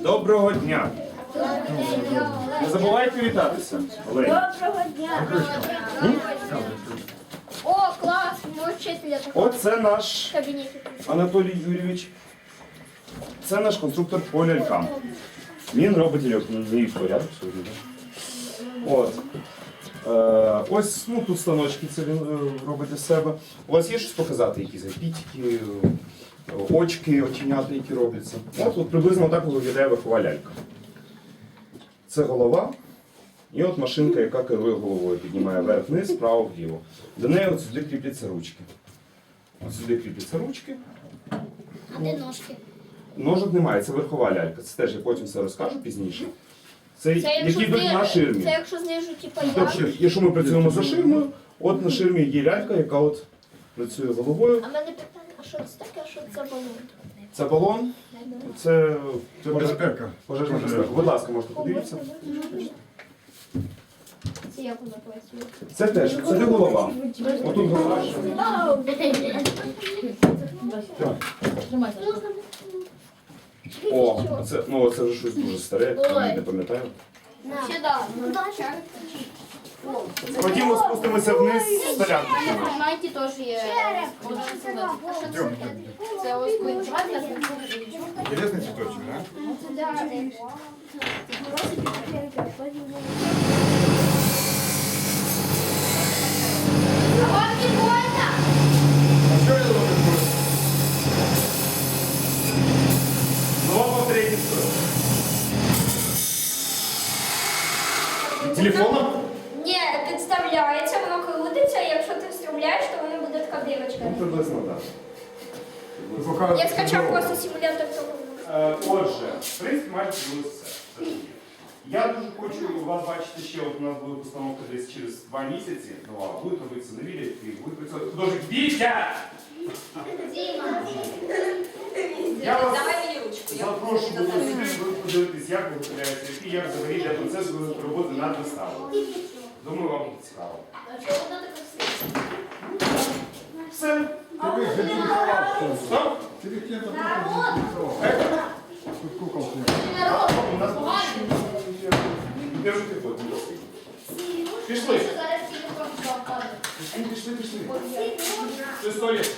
Доброго дня! Не забувайте вітатися. Олег. Доброго дня! О, клас! Мой вчителя такого Оце наш кабінеті. Анатолій Юрійович. Це наш конструктор по лялькам. Він робить ляльку. От. Ось ну, тут станочки це він е, робить для себе. У вас є щось показати, якісь запітки, очки, оченята, які робляться. От, от приблизно так виглядає верхова лялька. Це голова. І от машинка, яка керує головою, піднімає вверх-вниз, вправо-вліво. До неї от сюди кріпляться ручки. От сюди кріпляться ручки. А де ножки? Ножок немає, це верхова лялька. Це теж я потім все розкажу пізніше. Це, Це якщо, які йдуть на ширмі. це якщо знижу, типа я. Тобто, якщо ми працюємо за ширмою, от на ширмі є лялька, яка от працює головою. А в мене питання, а що це таке, а що це балон? Це балон, це, це Безпека. пожежна безпека. Будь ласка, можете подивитися. Це як воно працює? Це теж, це не голова. Отут голова. О, це, ну, це вже щось дуже старе, я не пам'ятаю. Ще да. Ну, Ходімо, спустимося вниз з столянки. В Майті теж є. Це ось Інтересний цвіточок, да? Телефоном? Ні, підставляється, воно крутиться, і якщо ти встромляєш, то воно буде така дирочка. Ну, приблизно так. Ви показуєте Я скачав здорово. просто симулятор цього. Е, Отже, в принципі, майже було все. Це ж є. Я дуже хочу вас бачити ще, от у нас буде постановка десь через два місяці. Нова, будуть робитися нові ляльки, буде працювати художник Вітя! Я вас Давай мені ручку. я запрошую Як виготовляються ляльки, як взагалі йде процес роботи над виставою. Думаю, вам буде цікаво. Все? Все. Ти що? Стоп. Кем-то тут заінтересував. У нас Держу телефон. Пішли. Пішли, пішли, пішли. Це сто лет.